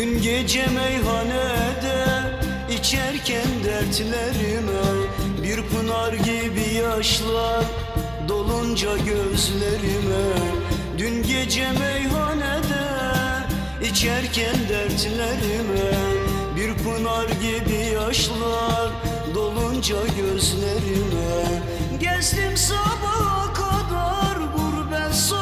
Dün gece meyhanede içerken dertlerime Bir pınar gibi yaşlar dolunca gözlerime Dün gece meyhanede içerken dertlerime Bir pınar gibi yaşlar dolunca gözlerime Gezdim sabaha kadar